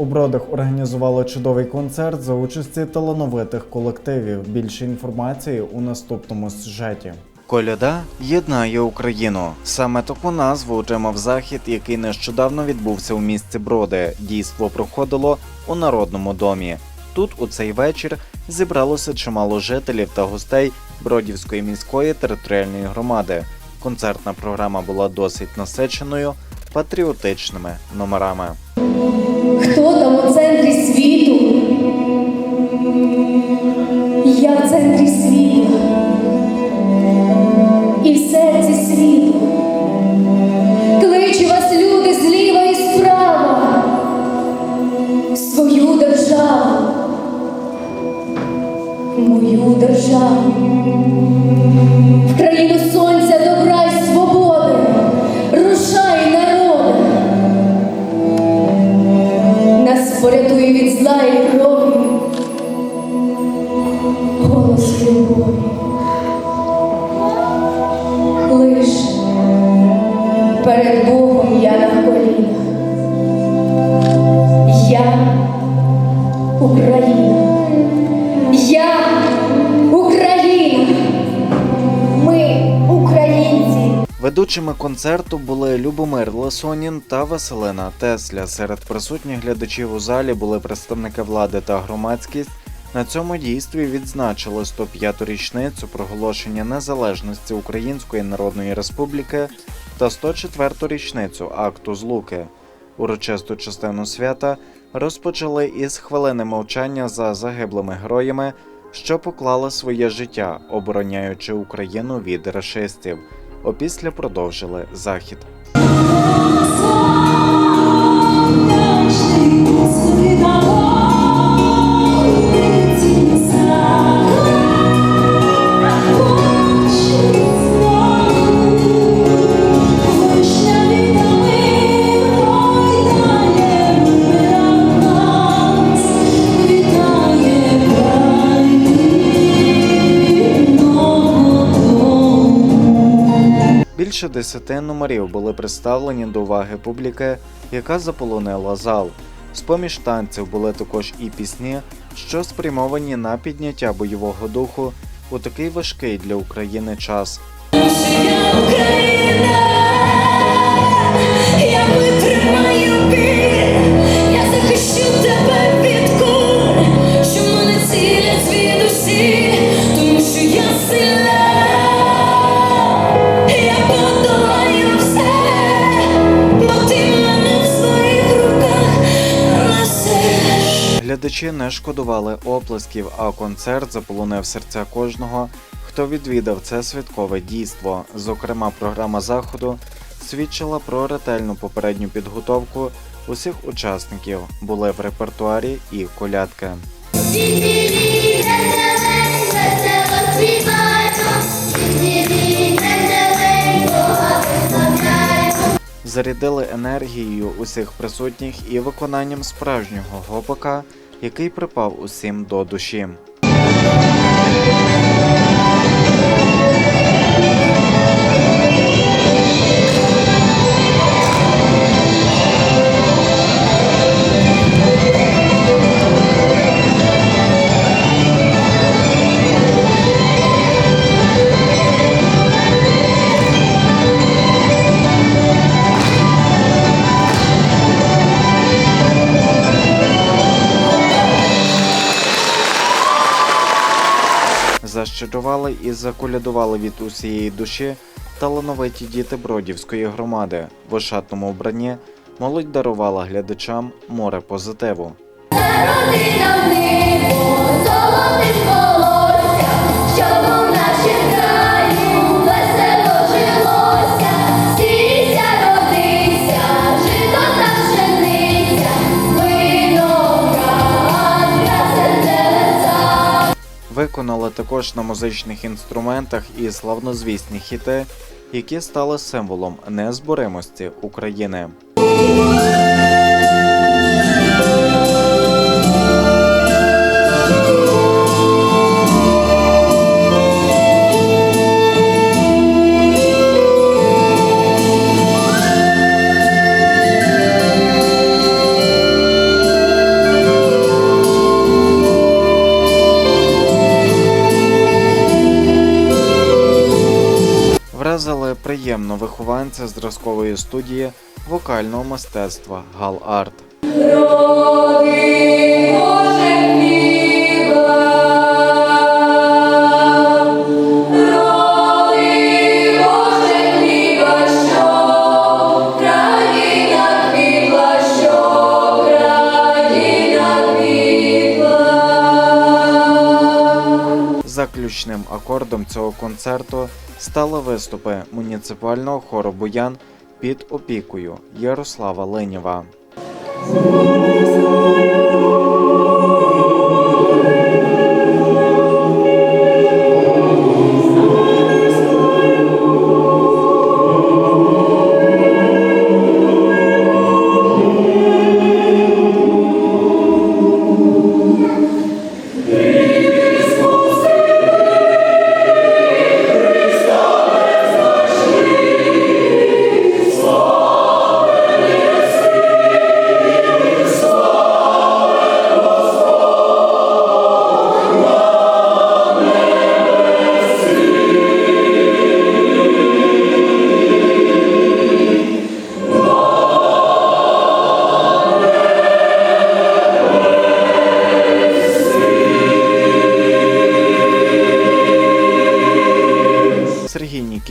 У бродах організували чудовий концерт за участі талановитих колективів. Більше інформації у наступному сюжеті. Коляда єднає Україну. Саме таку назву отримав захід, який нещодавно відбувся у місті Броди. Дійство проходило у народному домі. Тут у цей вечір зібралося чимало жителів та гостей Бродівської міської територіальної громади. Концертна програма була досить насиченою патріотичними номерами. Хто там у центрі світу? Я в центрі світу. І в серці світу. Кличе вас люди зліва і справа. в Свою державу. Мою державу. В країну сонця, порятує від зла і крові. Голос любові. Лиш перед Богом я на колінах. Я Україна. Ведучими концерту були Любомир Лесонін та Василина Тесля. Серед присутніх глядачів у залі були представники влади та громадськість. На цьому дійстві відзначили 105-ту річницю проголошення незалежності Української Народної Республіки та 104-ту річницю акту Злуки. Урочисту частину свята розпочали із хвилини мовчання за загиблими героями, що поклали своє життя, обороняючи Україну від рашистів. Опісля продовжили захід. Більше десяти номерів були представлені до уваги публіки, яка заполонила зал. З-поміж танців були також і пісні, що спрямовані на підняття бойового духу у такий важкий для України час. Я Глядачі не шкодували оплесків, а концерт заполонив серця кожного, хто відвідав це святкове дійство. Зокрема, програма заходу свідчила про ретельну попередню підготовку усіх учасників. Були в репертуарі і колядки. Зарядили енергією усіх присутніх і виконанням справжнього гопака, який припав усім до душі. Защедрували і заколядували від усієї душі талановиті діти Бродівської громади. В ошатному вбранні молодь дарувала глядачам море позитиву. Виконали також на музичних інструментах і славнозвісні хіти, які стали символом незборимості України. Приємно вихованця зразкової студії вокального мистецтва Гал Арт. Заключним акордом цього концерту стали виступи муніципального хору Буян під опікою Ярослава Ленєва.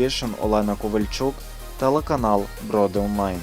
Сергій Олена Ковальчук, телеканал Броди Онлайн.